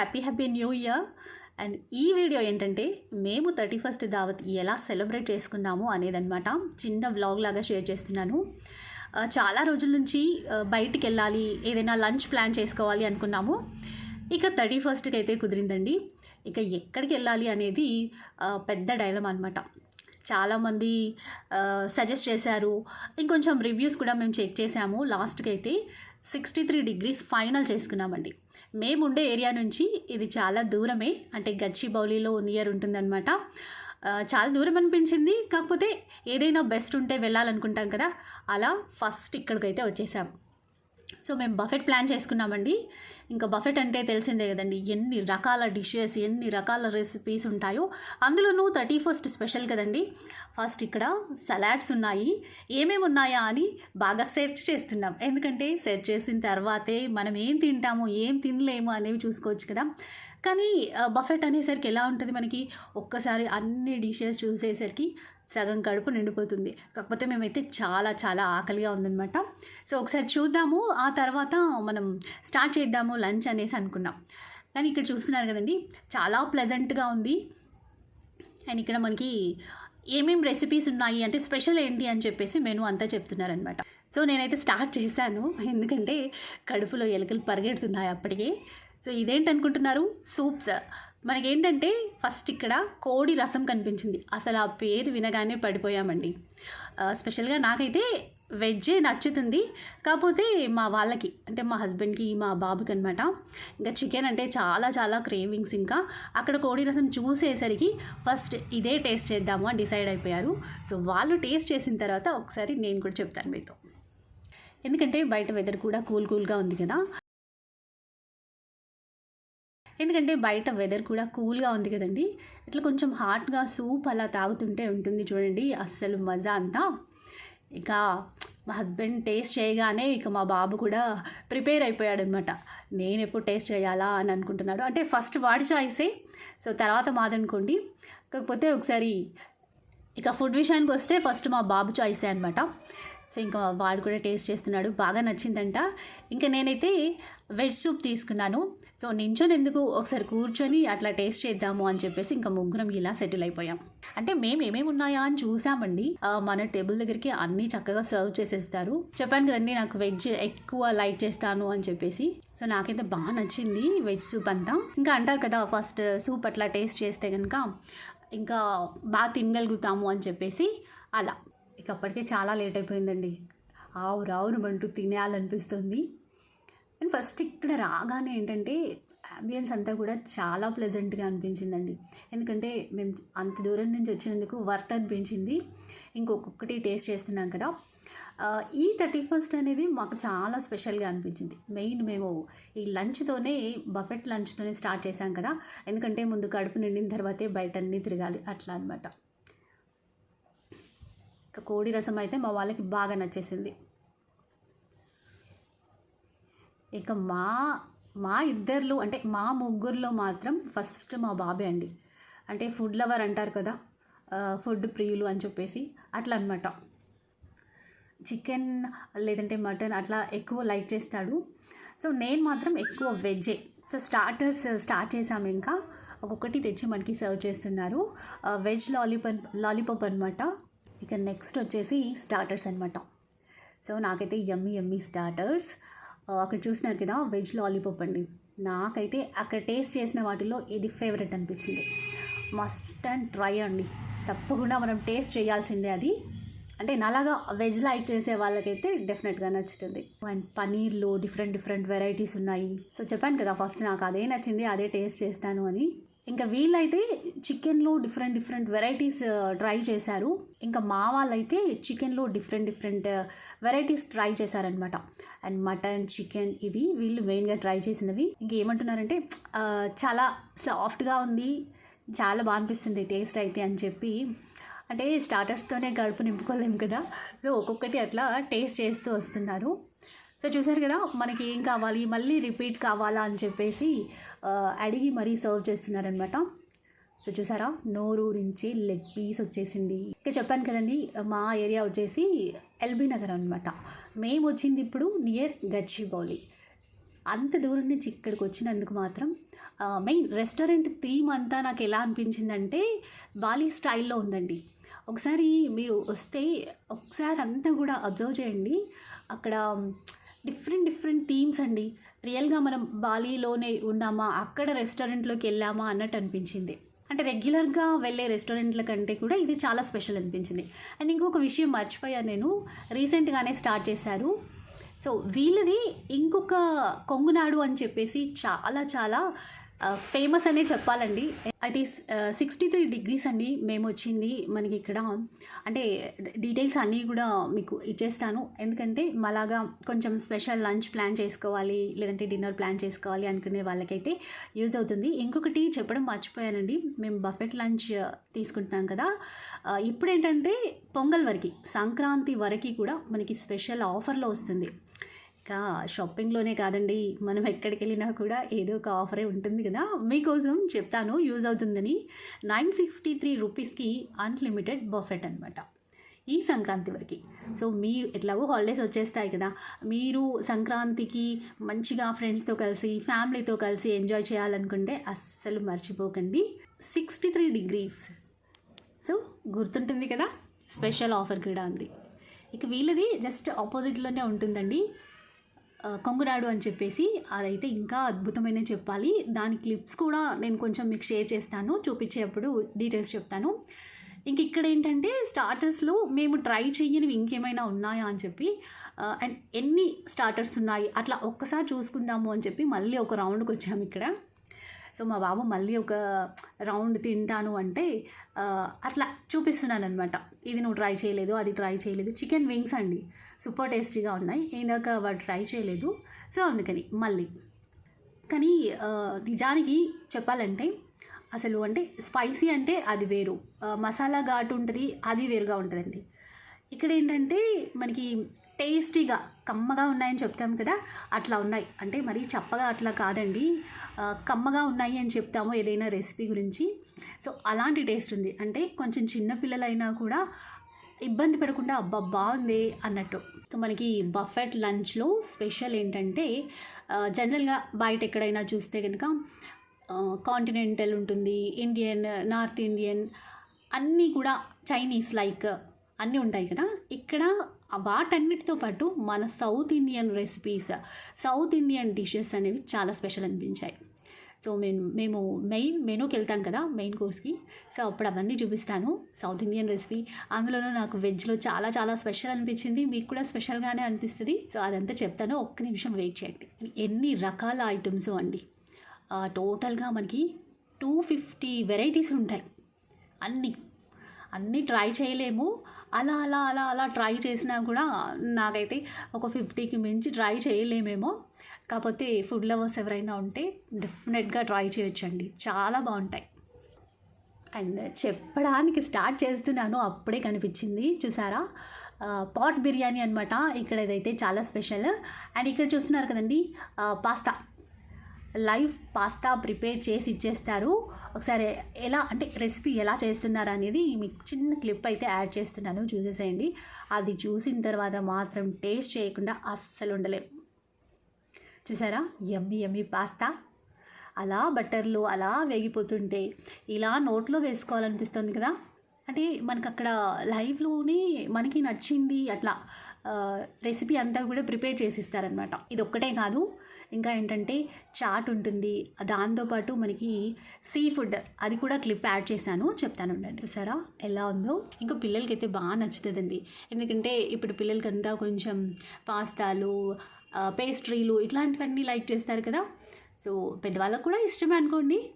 happy happy new year. And ఈ video ఏంటంటే మేము థర్టీ ఫస్ట్ దావత్ ఎలా సెలబ్రేట్ చేసుకున్నాము అనేదన్నమాట. చిన్న వ్లాగ్ లాగా షేర్ చేస్తున్నాను. చాలా రోజుల నుంచి బయటికి వెళ్ళాలి ఏదైనా లంచ్ ప్లాన్ చేసుకోవాలి అనుకున్నాము. ఇక థర్టీ ఫస్ట్కి అయితే కుదిరిందండి. ఇక ఎక్కడికి వెళ్ళాలి అనేది పెద్ద డైలమ్ అనమాట చాలామంది సజెస్ట్ చేశారు. ఇంకొంచెం రివ్యూస్ కూడా మేము చెక్ చేసాము లాస్ట్కి అయితే సిక్స్టీ త్రీ డిగ్రీస్ ఫైనల్ చేసుకున్నామండి. మేము ఉండే ఏరియా నుంచి ఇది చాలా దూరమే. అంటే గచ్చిబౌలిలో నియర్ ఉంటుందన్నమాట. చాలా దూరం అనిపించింది. కాకపోతే ఏదైనా బెస్ట్ ఉంటే వెళ్ళాలనుకుంటాం కదా. అలా ఫస్ట్ ఇక్కడికైతే వచ్చేసాం. సో మేము బఫెట్ ప్లాన్ చేసుకున్నామండి. ఇంకా బఫెట్ అంటే తెలిసిందే కదండి ఎన్ని రకాల డిషెస్ ఎన్ని రకాల రెసిపీస్ ఉంటాయో. అందులోనూ థర్టీ ఫస్ట్ స్పెషల్ కదండి. ఫస్ట్ ఇక్కడ సలాడ్స్ ఉన్నాయి. ఏమేమి ఉన్నాయా అని బాగా సెర్చ్ చేస్తున్నాం. ఎందుకంటే సెర్చ్ చేసిన తర్వాతే మనం ఏం తింటాము ఏం తినలేము అనేవి చూసుకోవచ్చు కదా. కానీ బఫెట్ అనేసరికి ఎలా ఉంటుంది మనకి? ఒక్కసారి అన్ని డిషెస్ చూసేసరికి సగం కడుపు నిండిపోతుంది. కాకపోతే మేమైతే చాలా చాలా ఆకలిగా ఉందన్నమాట. సో ఒకసారి చూద్దాము. ఆ తర్వాత మనం స్టార్ట్ చేద్దాము లంచ్ అనేసి అనుకున్నాం. కానీ ఇక్కడ చూస్తున్నారు కదండి చాలా ప్లెజెంట్గా ఉంది. అండ్ ఇక్కడ మనకి ఏమేం రెసిపీస్ ఉన్నాయి అంటే స్పెషల్ ఏంటి అని చెప్పేసి మెను అంతా చెప్తున్నారనమాట సో నేనైతే స్టార్ట్ చేశాను. ఎందుకంటే కడుపులో ఎలుకలు పరిగెడుతున్నాయి అప్పటికే. సో ఇదేంటి అనుకుంటున్నారు? సూప్స్. మనకేంటంటే ఫస్ట్ ఇక్కడ కోడి రసం కనిపించింది. అసలు ఆ పేరు వినగానే పడిపోయామండి. స్పెషల్గా నాకైతే వెజ్జే నచ్చుతుంది. కాకపోతే మా వాళ్ళకి అంటే మా హస్బెండ్కి మా బాబుకి అనమాట ఇంకా చికెన్ అంటే చాలా చాలా క్రేవింగ్స్ ఇంకా. అక్కడ కోడి రసం చూసేసరికి ఫస్ట్ ఇదే టేస్ట్ చేద్దాము అని డిసైడ్ అయిపోయారు. సో వాళ్ళు టేస్ట్ చేసిన తర్వాత ఒకసారి నేను కూడా చెప్తాను మీతో. ఎందుకంటే బయట వెదర్ కూడా కూల్ కూల్గా ఉంది కదా. ఎందుకంటే బయట వెదర్ కూడా కూల్గా ఉంది కదండి. ఇట్లా కొంచెం హాట్గా సూప్ అలా తాగుతుంటే ఉంటుంది చూడండి అస్సలు మజా అంతా. ఇక మా హస్బెండ్ టేస్ట్ చేయగానే ఇక మా బాబు కూడా ప్రిపేర్ అయిపోయాడనమాట నేను ఎప్పుడు టేస్ట్ చేయాలా అని అనుకుంటున్నాడు. అంటే ఫస్ట్ వాడి చాయిసే సో తర్వాత మాదనుకోండి కాకపోతే ఒకసారి ఇక ఫుడ్ విషయానికి వస్తే ఫస్ట్ మా బాబు చాయిసే అనమాట సో ఇంకా వాడు కూడా టేస్ట్ చేస్తున్నాడు. బాగా నచ్చిందంట. ఇంకా నేనైతే వెజ్ సూప్ తీసుకున్నాను. సో నించొని ఎందుకు ఒకసారి కూర్చొని అట్లా టేస్ట్ చేద్దాము అని చెప్పేసి ఇంకా ముగ్గురం ఇలా సెటిల్ అయిపోయాం. అంటే మేము ఏమేమి ఉన్నాయా అని చూసామండి. మన టేబుల్ దగ్గరికి అన్నీ చక్కగా సర్వ్ చేసేస్తారు. చెప్పాను కదండి నాకు వెజ్ ఎక్కువ లైక్ చేస్తాను అని చెప్పేసి. సో నాకైతే బాగా నచ్చింది వెజ్ సూప్ అంతా. ఇంకా అంటారు కదా ఫస్ట్ సూప్ అట్లా టేస్ట్ చేస్తే కనుక ఇంకా బాగా తినగలుగుతాము అని చెప్పేసి అలా. ఇక అప్పటికే చాలా లేట్ అయిపోయిందండి. ఆవు రావును అంటూ తినేయాలనిపిస్తుంది. అండ్ ఫస్ట్ ఇక్కడ రాగానే ఏంటంటే అంబియన్స్ అంతా కూడా చాలా ప్లెజెంట్గా అనిపించిందండి. ఎందుకంటే మేము అంత దూరం నుంచి వచ్చినందుకు వర్త్ అనిపించింది. ఇంకొకటి టేస్ట్ చేస్తున్నాం కదా. ఈ థర్టీ ఫస్ట్ అనేది మాకు చాలా స్పెషల్గా అనిపించింది. మెయిన్ మేము ఈ లంచ్తోనే బఫెట్ లంచ్తోనే స్టార్ట్ చేశాం కదా. ఎందుకంటే ముందు కడుపు నిండిన తర్వాతే బయట అన్నీ తిరగాలి. అట్లా అనమాట కోడి రసం అయితే మా వాళ్ళకి బాగా నచ్చేసింది. ఇక మా మా ఇద్దర్లు అంటే మా ముగ్గురులో మాత్రం ఫస్ట్ మా బాబే అండి. అంటే ఫుడ్ లవర్ అంటారు కదా ఫుడ్ ప్రియులు అని చెప్పేసి అట్లా అనమాట చికెన్ లేదంటే మటన్ అట్లా ఎక్కువ లైక్ చేస్తాడు. సో నేను మాత్రం ఎక్కువ వెజ్జే. సో స్టార్టర్స్ స్టార్ట్ చేసాము ఇంకా. ఒక్కొక్కటి తెచ్చి మనకి సర్వ్ చేస్తున్నారు. వెజ్ లాలీపప్ లాలీపాప్ అనమాట ఇక నెక్స్ట్ వచ్చేసి స్టార్టర్స్ అనమాట సో నాకైతే ఎమ్మి ఎమ్మి స్టార్టర్స్. అక్కడ చూసినారు కదా వెజ్ లాలీపాప్ అండి. నాకైతే అక్కడ టేస్ట్ చేసిన వాటిలో ఇది ఫేవరెట్ అనిపించింది. మస్ట్ అండ్ ట్రై అండి. తప్పకుండా మనం టేస్ట్ చేయాల్సిందే అది. అంటే నాలాగా వెజ్ లైక్ చేసే వాళ్ళకైతే డెఫినెట్గా నచ్చుతుంది. అండ్ పనీర్లో డిఫరెంట్ డిఫరెంట్ వెరైటీస్ ఉన్నాయి. సో చెప్పాను కదా ఫస్ట్ నాకు అదే నచ్చింది అదే టేస్ట్ చేస్తాను అని. ఇంకా వీళ్ళైతే చికెన్లో డిఫరెంట్ డిఫరెంట్ వెరైటీస్ ట్రై చేశారు. ఇంకా మా వాళ్ళైతే చికెన్లో డిఫరెంట్ డిఫరెంట్ వెరైటీస్ ట్రై చేశారనమాట అండ్ మటన్ చికెన్ ఇవి వీళ్ళు మెయిన్గా ట్రై చేసినవి. ఇంకేమంటున్నారంటే చాలా సాఫ్ట్గా ఉంది చాలా బాగా అనిపిస్తుంది టేస్ట్ అయితే అని చెప్పి. అంటే స్టార్టర్స్తోనే గడుపు నింపుకోలేము కదా. సో ఒక్కొక్కటి అట్లా టేస్ట్ చేస్తూ వస్తున్నారు. సో చూసారు కదా మనకి ఏం కావాలి మళ్ళీ రిపీట్ కావాలా అని చెప్పేసి అడిగి మరీ సర్వ్ చేస్తున్నారనమాట సో చూసారా నోరు నుంచి లెగ్ పీస్ వచ్చేసింది. ఇంకా చెప్పాను కదండి మా ఏరియా వచ్చేసి ఎల్బీ నగర్ అనమాట మేము వచ్చింది ఇప్పుడు నియర్ గచ్చిబౌలి. అంత దూరం నుంచి ఇక్కడికి వచ్చినందుకు మాత్రం మెయిన్ రెస్టారెంట్ థీమ్ అంతా నాకు ఎలా అనిపించిందంటే బాలీ స్టైల్లో ఉందండి. ఒకసారి మీరు వస్తే ఒకసారి అంతా కూడా అబ్జర్వ్ చేయండి. అక్కడ డిఫరెంట్ డిఫరెంట్ థీమ్స్ అండి. రియల్గా మనం బాలీలోనే ఉన్నామా అక్కడ రెస్టారెంట్లోకి వెళ్ళామా అన్నట్టు అనిపించింది. అంటే రెగ్యులర్గా వెళ్ళే రెస్టారెంట్ల కంటే కూడా ఇది చాలా స్పెషల్ అనిపించింది. అండ్ ఇంకొక విషయం మర్చిపోయాను నేను. రీసెంట్గానే స్టార్ట్ చేశారు. సో వీళ్ళది ఇంకొక కొంగునాడు అని చెప్పేసి చాలా చాలా ఫేమస్ అనే చెప్పాలండి. అయితే సిక్స్టీ త్రీ డిగ్రీస్ అండి మేము వచ్చింది మనకి ఇక్కడ. అంటే డీటెయిల్స్ అన్నీ కూడా మీకు ఇచ్చేస్తాను. ఎందుకంటే మలాగా కొంచెం స్పెషల్ లంచ్ ప్లాన్ చేసుకోవాలి లేదంటే డిన్నర్ ప్లాన్ చేసుకోవాలి అనుకునే వాళ్ళకైతే యూజ్ అవుతుంది. ఇంకొకటి చెప్పడం మర్చిపోయానండి. మేము బఫెట్ లంచ్ తీసుకుంటున్నాం కదా. ఇప్పుడు ఏంటంటే పొంగల్ వరకు సంక్రాంతి వరకు కూడా మనకి స్పెషల్ ఆఫర్లో వస్తుంది. షాపింగ్లోనే కాదండి. మనం ఎక్కడికి వెళ్ళినా కూడా ఏదో ఒక ఆఫరే ఉంటుంది కదా. మీకోసం చెప్తాను యూజ్ అవుతుందని నైన్ సిక్స్టీ త్రీ రూపీస్కి అన్లిమిటెడ్ బఫెట్ అనమాట ఈ సంక్రాంతి వరకు. సో మీరు ఎట్లాగో హాలిడేస్ వచ్చేస్తాయి కదా. మీరు సంక్రాంతికి మంచిగా ఫ్రెండ్స్తో కలిసి ఫ్యామిలీతో కలిసి ఎంజాయ్ చేయాలనుకుంటే అస్సలు మర్చిపోకండి. Sixty three degrees. సో గుర్తుంటుంది కదా? స్పెషల్ ఆఫర్ కూడా ఉంది. ఇక వీళ్ళది జస్ట్ ఆపోజిట్లోనే ఉంటుందండి. కొంగునాడు అని చెప్పేసి అదైతే ఇంకా అద్భుతమైన చెప్పాలి. దాని క్లిప్స్ కూడా నేను కొంచెం మీకు షేర్ చేస్తాను చూపించేటప్పుడు డీటెయిల్స్ చెప్తాను. ఇంక ఇక్కడ ఏంటంటే స్టార్టర్స్లో మేము ట్రై చేయనివి ఇంకేమైనా ఉన్నాయా అని చెప్పి అండ్ ఎన్ని స్టార్టర్స్ ఉన్నాయి అట్లా ఒక్కసారి చూసుకుందాము అని చెప్పి మళ్ళీ ఒక రౌండ్కి వచ్చాము ఇక్కడ. సో మా బాబు మళ్ళీ ఒక రౌండ్ తింటాను అంటే అట్లా చూపిస్తున్నాను అనమాట ఇది నువ్వు ట్రై చేయలేదు అది ట్రై చేయలేదు. చికెన్ వింగ్స్ అండి. సూపర్ టేస్టీగా ఉన్నాయి. ఇందాక వాడు ట్రై చేయలేదు. సో అందుకని మళ్ళీ. కానీ నిజానికి చెప్పాలంటే అసలు అంటే స్పైసీ అంటే అది వేరు. మసాలా ఘాటు ఉంటుంది అది వేరుగా ఉంటుందండి. ఇక్కడ ఏంటంటే మనకి టేస్టీగా కమ్మగా ఉన్నాయని చెప్తాం కదా? అట్లా ఉన్నాయి. అంటే మరీ చప్పగా అట్లా కాదండి. కమ్మగా ఉన్నాయి అని చెప్తాము ఏదైనా రెసిపీ గురించి. సో అలాంటి టేస్ట్ ఉంది. అంటే కొంచెం చిన్న పిల్లలైనా కూడా ఇబ్బంది పడకుండా అబ్బా బాగుంది అన్నట్టు. మనకి బఫెట్ లంచ్లో స్పెషల్ ఏంటంటే జనరల్గా బయట ఎక్కడైనా చూస్తే కనుక కాంటినెంటల్ ఉంటుంది ఇండియన్ నార్త్ ఇండియన్ అన్నీ కూడా చైనీస్ లైక్ అన్నీ ఉంటాయి కదా? ఇక్కడ వాటన్నిటితో పాటు మన south Indian recipes south Indian dishes అనేవి చాలా స్పెషల్ అనిపించాయి. సో మేము మేము మెయిన్ మెనూకి వెళ్తాం కదా మెయిన్ కోర్స్కి సో అప్పుడు అవన్నీ చూపిస్తాను. సౌత్ ఇండియన్ రెసిపీ అందులోనూ నాకు వెజ్లో చాలా చాలా స్పెషల్ అనిపించింది. మీకు కూడా స్పెషల్గానే అనిపిస్తుంది. సో అదంతా చెప్తాను. ఒక్క నిమిషం వెయిట్ చేయండి. ఎన్ని రకాల ఐటమ్స్ అండి? టోటల్గా మనకి టూ ఫిఫ్టీ వెరైటీస్ ఉంటాయి. అన్నీ అన్నీ ట్రై చేయలేము. అలా అలా అలా అలా ట్రై చేసినా కూడా నాకైతే ఒక ఫిఫ్టీకి మించి ట్రై చేయలేమేమో. కాకపోతే ఫుడ్ లవర్స్ ఎవరైనా ఉంటే డెఫినెట్గా ట్రై చేయొచ్చండి. చాలా బాగుంటాయి. అండ్ చెప్పడానికి స్టార్ట్ చేస్తున్నాను. అప్పుడే కనిపించింది. చూసారా? పాట్ బిర్యానీ అనమాట ఇక్కడ ఇదైతే చాలా స్పెషల్. అండ్ ఇక్కడ చూస్తున్నారు కదండి పాస్తా. లైవ్ పాస్తా ప్రిపేర్ చేసి ఇచ్చేస్తారు. ఒకసారి ఎలా అంటే రెసిపీ ఎలా చేస్తున్నారు అనేది మీకు చిన్న క్లిప్ అయితే యాడ్ చేస్తున్నాను చూసేసేయండి. అది చూసిన తర్వాత మాత్రం టేస్ట్ చేయకుండా అస్సలు ఉండలేం. చూసారా? Yummy yummy pasta. అలా బట్టర్లో అలా వేగిపోతుంటే ఇలా నోట్లో వేసుకోవాలనిపిస్తుంది కదా? అంటే మనకు అక్కడ లైవ్లోనే మనకి నచ్చింది అట్లా రెసిపీ అంతా కూడా ప్రిపేర్ చేసి ఇస్తారనమాట ఇది ఒక్కటే కాదు ఇంకా ఏంటంటే చాట్ ఉంటుంది. దాంతోపాటు మనకి సీ ఫుడ్ అది కూడా క్లిప్ యాడ్ చేశాను. చెప్తాను ఉండండి చూసారా? ఎలా ఉందో? ఇంకా పిల్లలకి అయితే బాగా నచ్చుతుందండి. ఎందుకంటే ఇప్పుడు పిల్లలకంతా కొంచెం పాస్తాలు పేస్ట్రీలు ఇట్లాంటివన్నీ లైక్ చేస్తారు కదా. సో పెద్దవాళ్ళకు కూడా ఇష్టమే అనుకోండి.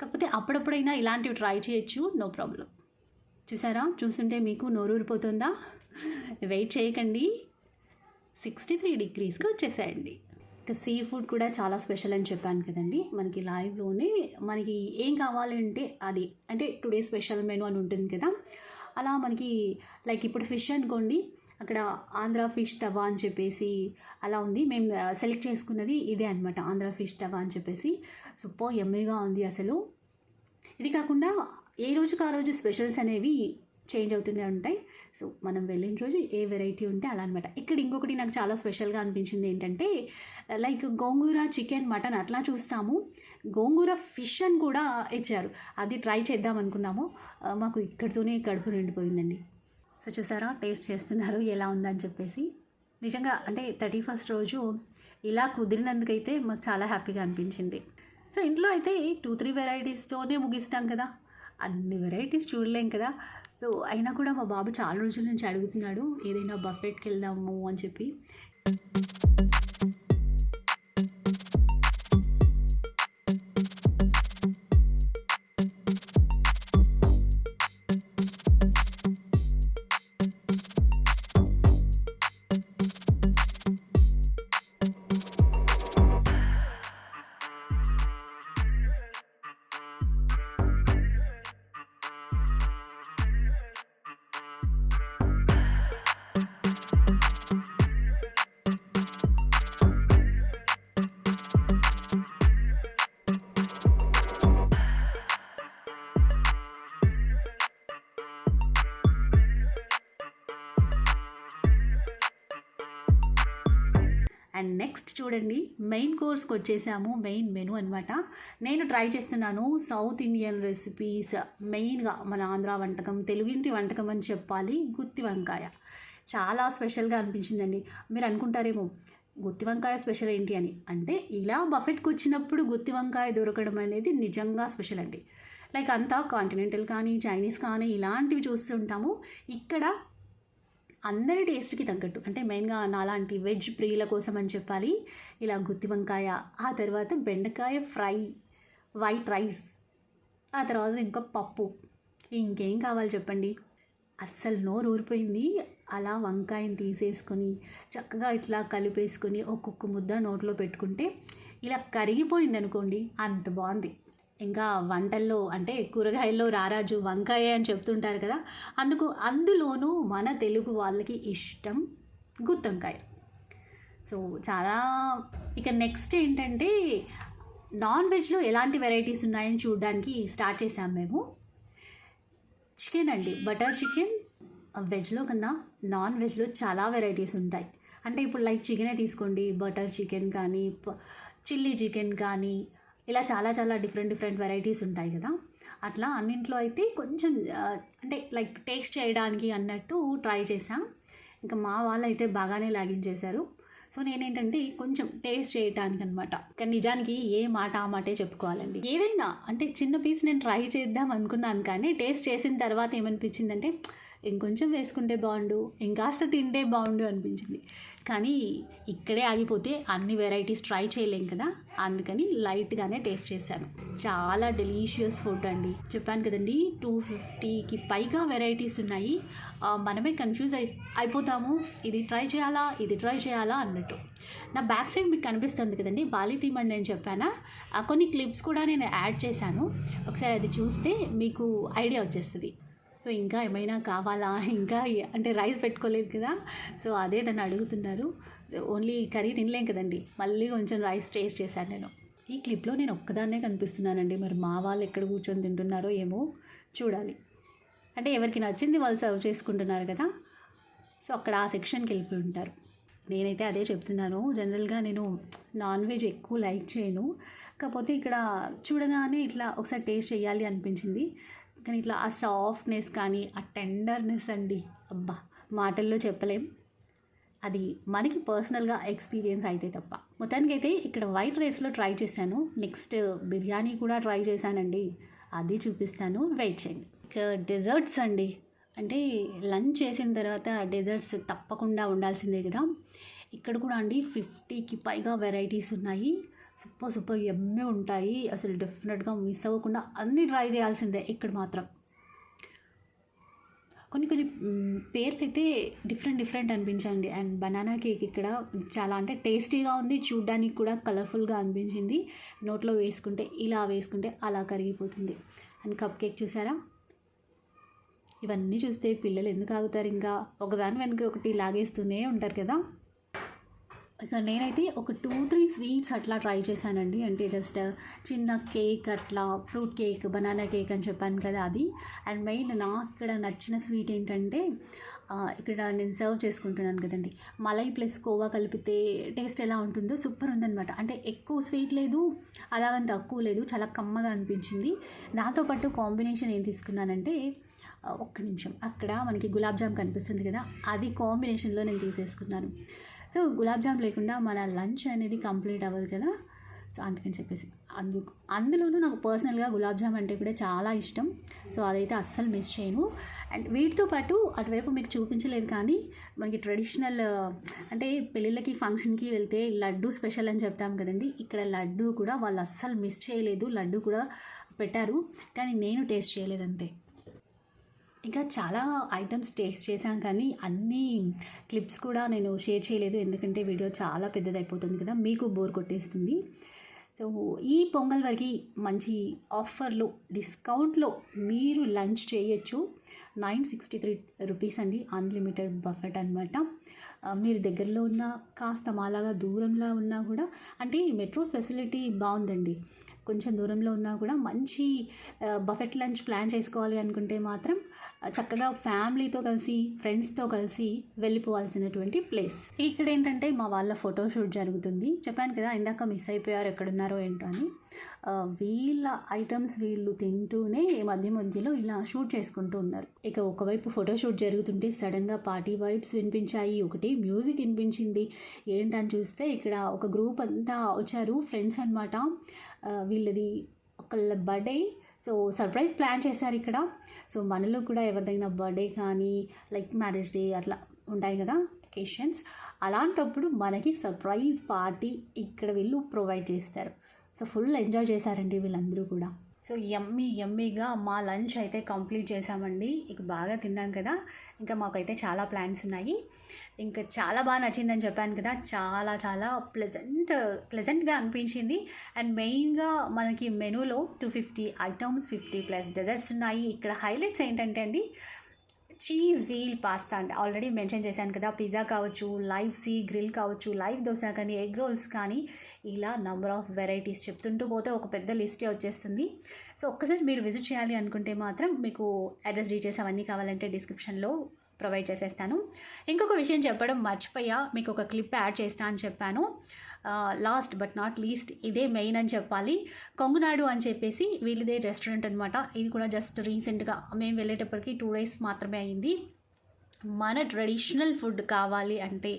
కాకపోతే అప్పుడప్పుడైనా ఇలాంటివి ట్రై చేయొచ్చు. No problem. చూసారా? చూస్తుంటే మీకు నోరూరిపోతుందా? వెయిట్ చేయకండి. సిక్స్టీ త్రీ డిగ్రీస్కి వచ్చేసాయండి. సీ ఫుడ్ కూడా చాలా స్పెషల్ అని చెప్పాను కదండి. మనకి లైవ్లోనే మనకి ఏం కావాలంటే అది. అంటే టుడే స్పెషల్ మెనూ అని ఉంటుంది కదా. అలా మనకి లైక్ ఇప్పుడు ఫిష్ అనుకోండి అక్కడ ఆంధ్ర ఫిష్ తవా అని చెప్పేసి అలా ఉంది. మేము సెలెక్ట్ చేసుకున్నది ఇదే అనమాట ఆంధ్ర ఫిష్ తవా అని చెప్పేసి. సూపర్ ఎమ్మెగా ఉంది అసలు. ఇది కాకుండా ఏ రోజుకి ఆ రోజు స్పెషల్స్ అనేవి చేంజ్ అవుతూనే ఉంటాయి. సో మనం వెళ్ళిన రోజు ఏ వెరైటీ ఉంటే అలా అనమాట ఇక్కడ ఇంకొకటి నాకు చాలా స్పెషల్గా అనిపించింది ఏంటంటే లైక్ గోంగూర చికెన్ మటన్ అట్లా చూస్తాము. గోంగూర ఫిష్ అని కూడా ఇచ్చారు. అది ట్రై చేద్దాం అనుకున్నాము. మాకు ఇక్కడితోనే కడుపు నిండిపోయిందండి. సో చూసారా? టేస్ట్ చేస్తున్నారు. ఎలా ఉందని చెప్పేసి. నిజంగా అంటే థర్టీ ఫస్ట్ రోజు ఇలా కుదిరినందుకైతే మాకు చాలా హ్యాపీగా అనిపించింది. సో ఇంట్లో అయితే టూ త్రీ వెరైటీస్తోనే ముగిస్తాం కదా. అన్ని వెరైటీస్ చూడలేం కదా. సో అయినా కూడా మా బాబు చాలా రోజుల నుంచి అడుగుతున్నాడు ఏదైనా బఫెట్కి వెళ్దాము అని చెప్పి. నెక్స్ట్ చూడండి మెయిన్ కోర్స్కి వచ్చేసాము మెయిన్ మెను అనమాట నేను ట్రై చేస్తున్నాను సౌత్ ఇండియన్ రెసిపీస్ మెయిన్గా మన ఆంధ్ర వంటకం తెలుగింటి వంటకం అని చెప్పాలి గుత్తి వంకాయ. చాలా స్పెషల్గా అనిపించిందండి. మీరు అనుకుంటారేమో గుత్తి వంకాయ స్పెషల్ ఏంటి అని. అంటే ఇలా బఫెట్కి వచ్చినప్పుడు గుత్తి వంకాయ దొరకడం అనేది నిజంగా స్పెషల్ అండి. లైక్ అంతా కాంటినెంటల్ కానీ చైనీస్ కానీ ఇలాంటివి చూస్తుంటాము. ఇక్కడ అందరి టేస్ట్కి తగ్గట్టు అంటే మెయిన్గా నాలాంటి వెజ్ ప్రియుల కోసం అని చెప్పాలి. ఇలా గుత్తి వంకాయ ఆ తర్వాత బెండకాయ ఫ్రై వైట్ రైస్ ఆ తర్వాత ఇంకా పప్పు. ఇంకేం కావాలి చెప్పండి? అస్సలు నోరు ఊరిపోయింది. అలా వంకాయని తీసేసుకొని చక్కగా ఇట్లా కలిపేసుకొని ఒక్కొక్క ముద్ద నోట్లో పెట్టుకుంటే ఇలా కరిగిపోయింది అనుకోండి అంత బాగుంది. ఇంకా వంటల్లో అంటే కూరగాయల్లో రారాజు వంకాయ అని చెప్తుంటారు కదా అందుకు అందులోనూ మన తెలుగు వాళ్ళకి ఇష్టం గుత్తొంకాయ. సో చాలా ఇక నెక్స్ట్ ఏంటంటే నాన్ వెజ్లో ఎలాంటి వెరైటీస్ ఉన్నాయని చూడడానికి స్టార్ట్ చేసాం మేము. చికెన్ అండి బటర్ చికెన్ వెజ్లో కన్నా నాన్ వెజ్లో చాలా వెరైటీస్ ఉంటాయి. అంటే ఇప్పుడు లైక్ చికెనే తీసుకోండి బటర్ చికెన్ కానీ చిల్లీ చికెన్ కానీ ఇలా చాలా చాలా డిఫరెంట్ డిఫరెంట్ వెరైటీస్ ఉంటాయి కదా. అట్లా అన్నింట్లో అయితే కొంచెం అంటే లైక్ టేస్ట్ చేయడానికి అన్నట్టు ట్రై చేసాం ఇంకా మా వాళ్ళు అయితే బాగానే లాగించేశారు. సో నేనేంటంటే కొంచెం టేస్ట్ చేయటానికి అనమాట కానీ నిజానికి ఏ మాట ఆ మాటే చెప్పుకోవాలండి. ఏదైనా అంటే చిన్న పీస్ నేను ట్రై చేద్దాం అనుకున్నాను కానీ టేస్ట్ చేసిన తర్వాత ఏమనిపించిందంటే ఇంకొంచెం వేసుకుంటే బాగుండు ఇంకాస్త తింటే బాగుండు అనిపించింది. కానీ ఇక్కడే ఆగిపోతే అన్ని వెరైటీస్ ట్రై చేయలేం కదా. అందుకని లైట్గానే టేస్ట్ చేశాను. చాలా డెలీషియస్ ఫుడ్ అండి. చెప్పాను కదండి టూ ఫిఫ్టీకి పైగా వెరైటీస్ ఉన్నాయి. మనమే కన్ఫ్యూజ్ అయి అయిపోతాము. ఇది ట్రై చేయాలా ఇది ట్రై చేయాలా అన్నట్టు. నా బ్యాక్ సైడ్ మీకు కనిపిస్తుంది కదండి బాలి థీమ్ అని నేను చెప్పానా? ఆ కొన్ని క్లిప్స్ కూడా నేను యాడ్ చేశాను. ఒకసారి అది చూస్తే మీకు ఐడియా వచ్చేస్తుంది. సో ఇంకా ఏమైనా కావాలా? ఇంకా అంటే రైస్ పెట్టుకోలేదు కదా. సో అదే దాన్ని అడుగుతున్నారు. ఓన్లీ కర్రీ తినలేం కదండి. మళ్ళీ కొంచెం రైస్ టేస్ట్ చేశాను నేను. ఈ క్లిప్లో నేను ఒక్కదాన్నే కనిపిస్తున్నానండి. మరి మా వాళ్ళు ఎక్కడ కూర్చొని తింటున్నారో ఏమో చూడాలి. అంటే ఎవరికి నచ్చింది వాళ్ళు సర్వ్ చేసుకుంటున్నారు కదా. సో అక్కడ ఆ సెక్షన్కి వెళ్ళిపోయి ఉంటారు. నేనైతే అదే చెప్తున్నాను. జనరల్గా నేను నాన్ వెజ్ ఎక్కువ లైక్ చేయను. కాకపోతే ఇక్కడ చూడగానే ఇట్లా ఒకసారి టేస్ట్ చేయాలి అనిపించింది. కానీ ఇట్లా ఆ సాఫ్ట్నెస్ కానీ ఆ టెండర్నెస్ అండి. అబ్బా మాటల్లో చెప్పలేం. అది మనకి పర్సనల్గా ఎక్స్పీరియన్స్ అయితే తప్ప. మొత్తానికైతే ఇక్కడ వైట్ రైస్లో ట్రై చేశాను. నెక్స్ట్ బిర్యానీ కూడా ట్రై చేశానండి. అది చూపిస్తాను. వెయిట్ చేయండి. ఇక డెజర్ట్స్ అండి. అంటే లంచ్ చేసిన తర్వాత డెజర్ట్స్ తప్పకుండా ఉండాల్సిందే కదా. ఇక్కడ కూడా అండి ఫిఫ్టీకి పైగా వెరైటీస్ ఉన్నాయి. సూపర్ సూపర్ ఎమ్మె ఉంటాయి. అసలు డెఫినెట్గా మిస్ అవ్వకుండా అన్నీ ట్రై చేయాల్సిందే ఇక్కడ మాత్రం. కొన్ని కొన్ని పేర్లు అయితే డిఫరెంట్ డిఫరెంట్ అనిపించండి అండ్ బనానా కేక్ ఇక్కడ చాలా అంటే టేస్టీగా ఉంది. చూడ్డానికి కూడా కలర్ఫుల్గా అనిపించింది. నోట్లో వేసుకుంటే ఇలా వేసుకుంటే అలా కరిగిపోతుంది. అండ్ కప్ కేక్ చూసారా? ఇవన్నీ చూస్తే పిల్లలు ఎందుకు ఆగుతారు ఇంకా? ఒకదాని వెనక ఒకటి లాగేస్తూనే ఉంటారు కదా? ఇక నేనైతే ఒక టూ త్రీ స్వీట్స్ అట్లా ట్రై చేశానండి. అంటే జస్ట్ చిన్న కేక్ అట్లా ఫ్రూట్ కేక్ బనానా కేక్ అని చెప్పాను కదా అది. అండ్ మెయిన్ నాకు ఇక్కడ నచ్చిన స్వీట్ ఏంటంటే ఇక్కడ నేను సర్వ్ చేసుకుంటున్నాను కదండి. మలై ప్లస్ కోవా కలిపితే టేస్ట్ ఎలా ఉంటుందో సూపర్ ఉందనమాట అంటే ఎక్కువ స్వీట్ లేదు అలాగని తక్కువ లేదు చాలా కమ్మగా అనిపించింది. నాతో పాటు కాంబినేషన్ ఏం తీసుకున్నానంటే ఒక్క నిమిషం. అక్కడ మనకి గులాబ్ జామ్ కనిపిస్తుంది కదా అది కాంబినేషన్లో నేను తీసేసుకున్నాను. సో గులాబ్ జామ్ లేకుండా మన లంచ్ అనేది కంప్లీట్ అవ్వదు కదా? సో అందుకని చెప్పేసి. అందుకు అందులోనూ నాకు పర్సనల్గా గులాబ్ జామ్ అంటే కూడా చాలా ఇష్టం. సో అదైతే అస్సలు మిస్ చేయను. అండ్ వీటితో పాటు అటువైపు మీకు చూపించలేదు కానీ మనకి ట్రెడిషనల్ అంటే పెళ్ళిళ్ళకి ఫంక్షన్కి వెళ్తే లడ్డు స్పెషల్ అని చెప్తాం కదండి. ఇక్కడ లడ్డు కూడా వాళ్ళు అస్సలు మిస్ చేయలేదు. లడ్డు కూడా పెట్టారు. కానీ నేను టేస్ట్ చేయలేదు అంతే. ఇంకా చాలా ఐటమ్స్ టేస్ట్ చేశాం కానీ అన్ని క్లిప్స్ కూడా నేను షేర్ చేయలేదు. ఎందుకంటే వీడియో చాలా పెద్దదైపోతుంది కదా మీకు బోర్ కొట్టేస్తుంది. సో ఈ పొంగల్ వరకు మంచి ఆఫర్లో డిస్కౌంట్లో మీరు లంచ్ చేయొచ్చు. నైన్ సిక్స్టీ త్రీ రూపీస్ అండి అన్లిమిటెడ్ బఫెట్ అనమాట మీరు దగ్గరలో ఉన్న కాస్త మాలాగా దూరంలో ఉన్నా కూడా అంటే మెట్రో ఫెసిలిటీ బాగుందండి. కొంచెం దూరంలో ఉన్నా కూడా మంచి బఫెట్ లంచ్ ప్లాన్ చేసుకోవాలి అనుకుంటే మాత్రం చక్కగా ఫ్యామిలీతో కలిసి ఫ్రెండ్స్తో కలిసి వెళ్ళిపోవాల్సినటువంటి ప్లేస్. ఇక్కడ ఏంటంటే మా వాళ్ళ ఫోటోషూట్ జరుగుతుంది. చెప్పాను కదా ఇందాక మిస్ అయిపోయారు ఎక్కడున్నారో ఏంటో అని. వీళ్ళ ఐటమ్స్ వీళ్ళు తింటూనే మధ్య మధ్యలో ఇలా షూట్ చేసుకుంటూ ఉన్నారు. ఇక ఒకవైపు ఫోటోషూట్ జరుగుతుంటే సడన్గా పార్టీ వైబ్స్ వినిపించాయి ఒకటి మ్యూజిక్ వినిపించింది. ఏంటని చూస్తే ఇక్కడ ఒక గ్రూప్ అంతా వచ్చారు ఫ్రెండ్స్ అనమాట వీళ్ళది ఒకళ్ళ బర్త్డే సో సర్ప్రైజ్ ప్లాన్ చేశారు ఇక్కడ. సో మనలో కూడా ఎవరిదైనా బర్త్డే కానీ లైక్ మ్యారేజ్ డే అట్లా ఉంటాయి కదా ఒకేషన్స్ అలాంటప్పుడు మనకి సర్ప్రైజ్ పార్టీ ఇక్కడ వీళ్ళు ప్రొవైడ్ చేస్తారు. సో ఫుల్ ఎంజాయ్ చేశారండి వీళ్ళందరూ కూడా. సో ఎమ్మీ ఎమ్మీగా మా లంచ్ అయితే కంప్లీట్ చేసామండి ఇక బాగా తిన్నాం కదా. ఇంకా మాకైతే చాలా ప్లాన్స్ ఉన్నాయి. ఇంకా చాలా బాగా నచ్చిందని చెప్పాను కదా చాలా చాలా ప్లెజెంట్ ప్లెజెంట్గా అనిపించింది. అండ్ మెయిన్గా మనకి మెనూలో two fifty items fifty plus desserts ఉన్నాయి. ఇక్కడ హైలైట్స్ ఏంటంటే అండి చీజ్ వీల్ పాస్తా అండి. ఆల్రెడీ మెన్షన్ చేశాను కదా పిజ్జా కావచ్చు లైవ్ సీ గ్రిల్ కావచ్చు లైవ్ దోశ కానీ ఎగ్ రోల్స్ కానీ ఇలా నంబర్ ఆఫ్ వెరైటీస్ చెప్తుంటూ పోతే ఒక పెద్ద లిస్టే వచ్చేస్తుంది. సో ఒక్కసారి మీరు విజిట్ చేయాలి అనుకుంటే మాత్రం మీకు అడ్రస్ డీటెయిల్స్ అవన్నీ కావాలంటే డిస్క్రిప్షన్లో ప్రొవైడ్ చేసేస్తాను. ఇంకొక విషయం చెప్పడం మర్చిపోయా మీకు ఒక క్లిప్ యాడ్ చేస్తా అని చెప్పాను. లాస్ట్ బట్ నాట్ లీస్ట్ ఇదే మెయిన్ అని చెప్పాలి. కొంగునాడు అని చెప్పేసి వీళ్ళదే రెస్టారెంట్ అనమాట ఇది కూడా జస్ట్ రీసెంట్గా మేము వెళ్ళేటప్పటికి టూ డేస్ మాత్రమే అయింది. మన ట్రెడిషనల్ ఫుడ్ కావాలి అంటే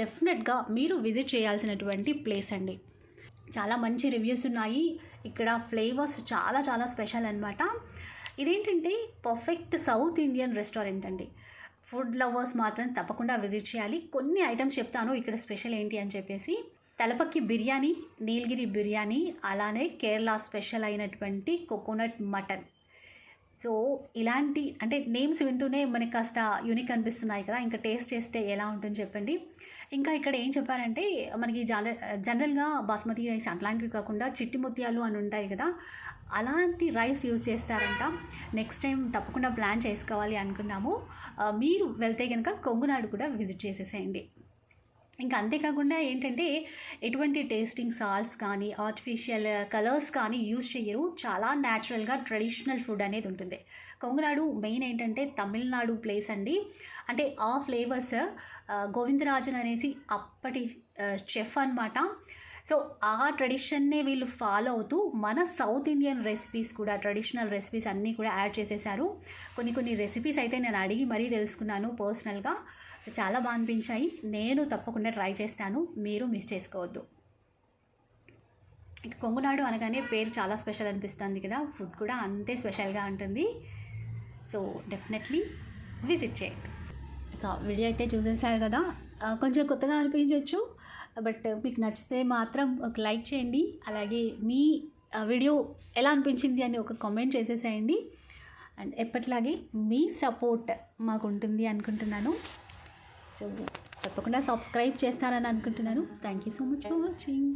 డెఫినెట్గా మీరు విజిట్ చేయాల్సినటువంటి ప్లేస్ అండి. చాలా మంచి రివ్యూస్ ఉన్నాయి. ఇక్కడ ఫ్లేవర్స్ చాలా చాలా స్పెషల్ అనమాట ఇదేంటంటే పర్ఫెక్ట్ సౌత్ ఇండియన్ రెస్టారెంట్ అండి. ఫుడ్ లవర్స్ మాత్రం తప్పకుండా విజిట్ చేయాలి. కొన్ని ఐటమ్స్ చెప్తాను ఇక్కడ స్పెషల్ ఏంటి అని చెప్పేసి. తలపక్కి బిర్యానీ నీలగిరి బిర్యానీ అలానే కేరళ స్పెషల్ అయినటువంటి కోకోనట్ మటన్. సో ఇలాంటి అంటే నేమ్స్ వింటూనే మనకి కాస్త యూనిక్ అనిపిస్తున్నాయి కదా. ఇంకా టేస్ట్ చేస్తే ఎలా ఉంటుంది చెప్పండి. ఇంకా ఇక్కడ ఏం చెప్పారంటే మనకి జన జనరల్గా బాస్మతి రైస్ అట్లాంటివి కాకుండా చిట్టి ముత్యాలు అని ఉంటాయి కదా. అలాంటి రైస్ యూజ్ చేస్తారంట. నెక్స్ట్ టైం తప్పకుండా ప్లాన్ చేసుకోవాలి అనుకున్నాము. మీరు వెళ్తే కనుక కొంగునాడు కూడా విజిట్ చేసేసేయండి. ఇంకా అంతేకాకుండా ఏంటంటే ఎటువంటి టేస్టింగ్ సాల్ట్స్ కానీ ఆర్టిఫిషియల్ కలర్స్ కానీ యూజ్ చేయరు. చాలా న్యాచురల్గా ట్రెడిషనల్ ఫుడ్ అనేది ఉంటుంది. కొంగనాడు మెయిన్ ఏంటంటే తమిళనాడు ప్లేస్ అండి. అంటే ఆ ఫ్లేవర్స్ గోవిందరాజన్ అనేసి అప్పటి చెఫ్ అన్నమాట. సో ఆ ట్రెడిషన్నే వీళ్ళు ఫాలో అవుతూ మన సౌత్ ఇండియన్ రెసిపీస్ కూడా ట్రెడిషనల్ రెసిపీస్ అన్నీ కూడా యాడ్ చేసేసారు. కొన్ని కొన్ని రెసిపీస్ అయితే నేను అడిగి మరీ తెలుసుకున్నాను పర్సనల్గా. సో చాలా బాగా అనిపించాయి. నేను తప్పకుండా ట్రై చేస్తాను. మీరు మిస్ చేసుకోవద్దు. ఇక కొంగునాడు అనగానే పేరు చాలా స్పెషల్ అనిపిస్తుంది కదా. ఫుడ్ కూడా అంతే స్పెషల్గా ఉంటుంది. సో డెఫినెట్లీ విజిట్ చేయండి. ఇక వీడియో అయితే చూసేసారు కదా. కొంచెం కొత్తగా అనిపించవచ్చు బట్ మీకు నచ్చితే మాత్రం ఒక లైక్ చేయండి. అలాగే మీ వీడియో ఎలా అనిపించింది అని ఒక కామెంట్ చేసేసేయండి. అండ్ ఎప్పటిలాగే మీ సపోర్ట్ మాకు ఉంటుంది అనుకుంటున్నాను. సో తప్పకుండా సబ్స్క్రైబ్ చేస్తారని అనుకుంటున్నాను. Thank you so much for watching